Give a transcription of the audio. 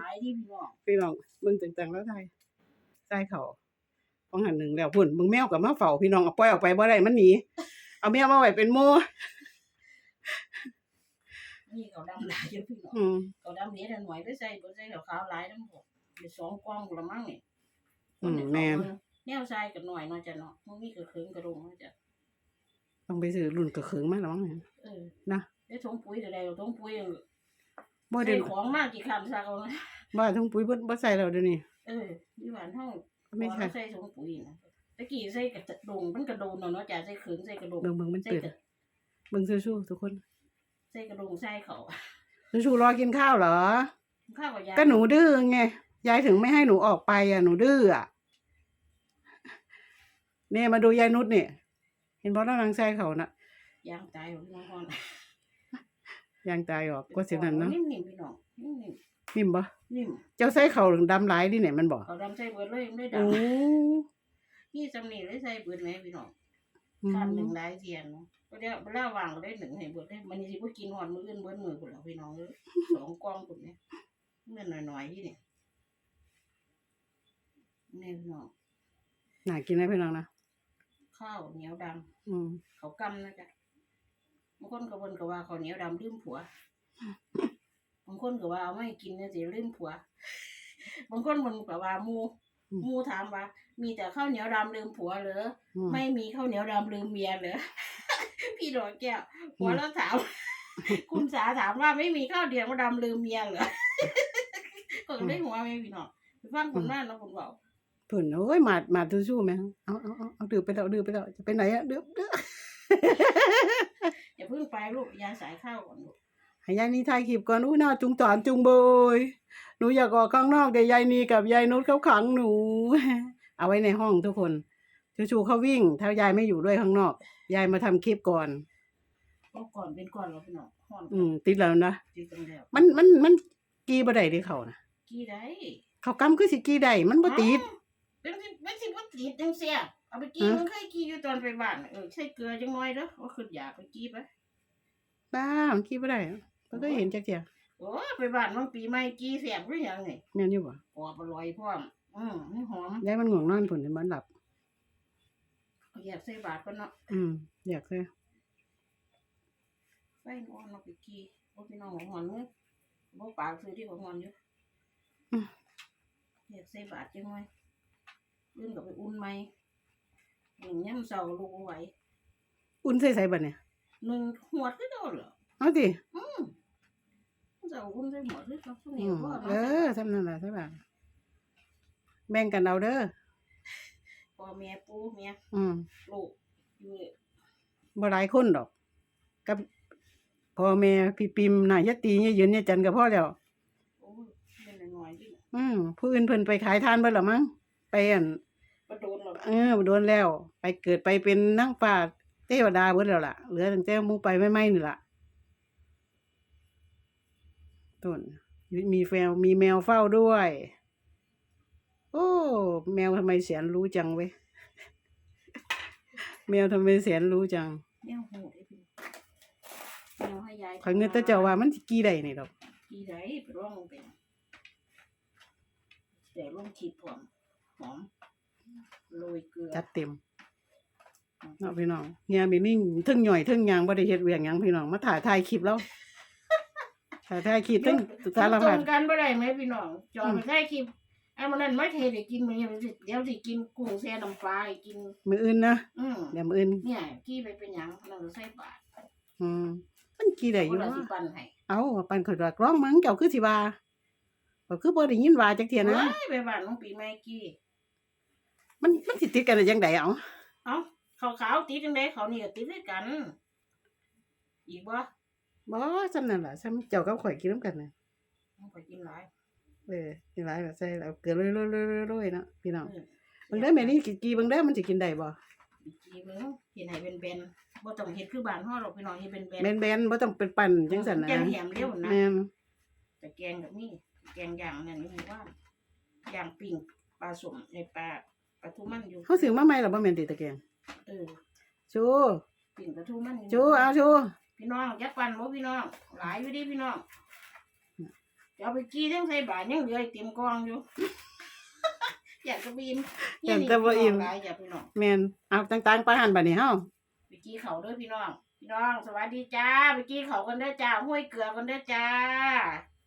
หลายที่พี่น้องพี่น้องเบิ่งต่างๆแล้วไทยใส่เขาของหันหนึ่งแล้วพุ่นมึงแมวกับมาเฝ้าพี่น้องเอาปล่อยออกไปบ่ได้มันหนีเอาแมวมาไว้เป็นหมู่นี่เขาดำหลายอยู่พี่น้องอืมเขาดำนี้แต่หน่วยได้ใส่บ่ใส่ขาวๆหลายทั้งหมดมีสองกองกูละมั้งนี่อืมแม่นแนวใส่กับหน่อยเนาะจ้ะเนาะมันมีกระเคืองกระดงเนาะจ้ะต้องไปซื้อรุ่นกระเคืองมาแล้วมั้งเนี่ยเออนะได้ทงปุ๋ยแต่ใดเอาทงปุ๋ย บ่ได้ใส่ของมากกี่คำซะเอานะบ่ทุ่งปุ๋ยบ่บ่ใส่แล้วเดี๋ยวนี้ เออที่บ้านเฮาไม่ใช่ใส่ทงปุ๋ยนะตะกี้ใส่กระดงมันกระโดนเนาะเนาะจ้ะใส่เคืองใส่กระดงเบิ่งเบิ่งมันใส่เปิดกระเบิ่งสู้ๆทุกคนใส่กระดงใส่เขาสู้ๆรอกินข้าวเหรอ ข้าวกับยาก็หนูดื้อไงยายถึงไม่ให้หนูออกไปอะหนูดื้ออะเนี่ยมาดูยายนุชเนี่ยเห็นบอสนางใส่เขาน่ะยางตายของพี่น้องก่อน ยางตายออกก็เสียนั่นเนาะนิ่มๆพี่น้องนิ่มนิ่มบ่ๆนิ่มเจ้าใส่เขาดำหลายดิเนี่ยมันบอกเขาดำใส่เบิดเลยไม่ได้โอ้ดำนี่สำนีเลยใส่เบิดไหมพี่น้องอืข้ามหนึ่งมหลายเทียนเนาะก็เดี๋ยวเวลาวางก็ได้หนึ่งให้เบิดได้มันสิบ่กินหอนมื้ออื่นเบิดมื้อพุ่นแล้วพี่น้องเอ้ยสองกล่องพุ่นเนี่ยเงินหน่อยๆที่เนี่ยนี่พี่น้องน่ากินนะพี่น้องนะข้าวเหนียวดำอืมเขากำนะจ๊ะ บางคนก็เบิ่นก็ว่าข้าวเหนียวดำลืมผัวบางคนก็ว่าเอาไม่กินเนี่ยสิลืมผัวบางคนเบิ่นก็ว่าหมูหมูถามว่า มีแต่ข้าวเหนียวดำลืมผัวเหรออืมไม่มีข้าวเหนียวดำลืมเมียเหรอพี่ดอกแก้วหัวเราะถามคุณสาถามว่าไม่มีข้าวเหนียวดำลืมเมียเหรอก็ได้หัวไหมพี่น้องไปฟังคนบ้านแล้วคนเบาเพิ่นโอ้ยมาดมาสู้ๆแม่เอาเอาเอาเอาดื่มไปแล้วดื่มไปแล้วจะไปไหนอะดื่มดื่ม อย่าเพิ่งไปลูกยาสายข้าวก่อนลูกให้ยายนี่ถ่ายคลิปก่อนอู้น่าจุงจอนจุงเบยหนูอยากออกข้างนอกแต่ยายนี่กับยายนุชเขาขังหนู เอาไว้ในห้องทุกคนชูๆเขาวิ่ง ถ้ายายไม่อยู่ด้วยข้างนอก ยายมาทำคลิปก่อนก็ก่อนเป็นก่อนแล้วพี่น้องห่อนอืม ติดแล้วนะจีกันแล้วมันมันมันกีบ่ได้เดิเขานะกี่ได้เขากำคือสิกีได้มันบ่ติดเอ้าเป็นสิเป็นสิบ่ติดจังเสีย เอาไปกี้ฮะมันเคยกี้อยู่ตอนไปบ้านเออใส่เกลือจังน้อยเด้อว่าขึ้นอยากไปกี้ไปบ้ามันกีบ่ได้มันก็เห็นจักเที่ยโอ้ไปบ้านบางปีใหม่กี้แสบหรือยังไงแม่นอยู่บ่ปอบอร่อยพร้อมอืมนี่หอมยายมันง่วงนอนพุ่นมันหลับเอาอยากใส่บาทก็เนาะอืมอยากเลยไปนอนเอาไปกี้บ่พี่น้องหอนเมื่อบ่ปากซื้อที่ของหอนอยู่อยากใส่บาทจังไว้ลื่นกับไปอุ่นไหม หนึ่งย่ำเสาลูกเอาไว้อุ่นใส่ใส่บัดเนี่ยหนึ่งหวดก็โดนเหรอเอาสิอืมเสาอุ่นใส่หมดเลยครับพวกอืนี้มก็เออทำนั่นล่ะใช่ป่ะแบ่งกันเอาเด้อพ่อแม่ปู่แม่อืมลูกอยู่บ่หลายคนดอก กับพ่อแม่พี่ปิมน่ะยะตียะยืนยะจันก็พอแล้วโอ้ยเป็นน้อยๆดิอืมผู้อื่นเพิ่นไปขายทานเบิดและมั้งไปอั่น บ่โดนหรอกเออโดนแล้ว ไปเกิดไปเป็นนางฟ้าเทวดาเบิดแล้วล่ะ เหลือตั้งแต่หมู่ไปใหม่ๆนี่ล่ะต้นมีแมวมีแมวเฝ้าด้วย โอ้ แมวทำไมแสนรู้จังเว้ยแมวทำไมแสนรู้จังแนวโหดไอ้พี่แนวให้ยายข่อยเงินแต่เจ้าว่ามันสิกี่ได้นี่ดอกกี่ไดไปร่องเป็นแต่ลงขีดผอมหอม โรยเกลือจัดเต็มเนาะพี่น้องเฮียมีนิ่งเทึ่งหน่อยเทึ่งหยังบ่ได้เฮ็ดเวียงหยังพี่น้องมาถ่ายถ่ายคลิปแล้วถ่ายถ่ายคลิปเทึ่งสารตพัรดงกันบ่ได้ไหมพี่น้องจออืมมไปได้คลิปไอ้มันนั่นไม่เทได้กินมันยังสิเดี๋ยวสิกินกุ้งแช่น้ำปลาให้กิน มื้ออื่นนะอืมเดี๋ยวมื้ออื่น เนี่ยกี้ไปเป็นหยังนั่นใส่บาตรอืมมันกี่ได้อคนยู่ละวะสิปันให้เอ้าปันข่อยว่ากร้องมึงเจ้าคือสิว่าก็คือบ่ได้ยินว่าจักเที่ยนะว้ายไปบ้านน้องปีใหม่กี้ มันมันสิติดกันได้จังไดเอ้าเอ้าเขาขาวติดจังไดเขานี่ก็ติดด้วยกัน อีกบ่บ่ซำนั่นล่ะซำเจ้ากับข่อยกินนํกันน่ะมันก็กินหลายเออกินหลายแบบใส่แล้วเกลือโรยๆๆๆๆเนาะพี่น้องเออเบิ่งเด้อแม่นี่กี่กี่เบิ่งเด้อมันสิกินได้บ่อีกทีเบิ่งเห็นให้เป็นเบนๆบ่ต้องเฮ็ดคือบ้านเฮาหรอกพี่น้องเฮ็ดเป็นเบนแบนๆบ่ต้องเป็นปั่นจังซั่นนะแกงแหมเร็วนะแม่นแต่แกงกับนี่แกงย่างนั่นนี่ว่าย่างปิ้งปลาสมในปลา ปลาทูมันอยู่เฮาซื้อมาใหม่แล้วบ่แม่นติตะแกรงเออชูปิ้งปลาทูมันอยู่ชูเอาชูพี่น้องยักปันบ่พี่น้อง หลายอยู่ดิพี่น้องจะเอาไปกี้ทั้งใส่บาทยังเหลืออีกเต็มกองอยู่ อยากจะบินอยากจะบ่อิ่มหลายอยากพี่น้องแม่นเอาต่างๆไปหันบัดนี้เฮาไปกี้เขาเด้วยพี่น้องพี่น้องสวัสดีจ้าไปกี้เขากันเด้อจ้าห้วยเกลือกันเด้อจ้า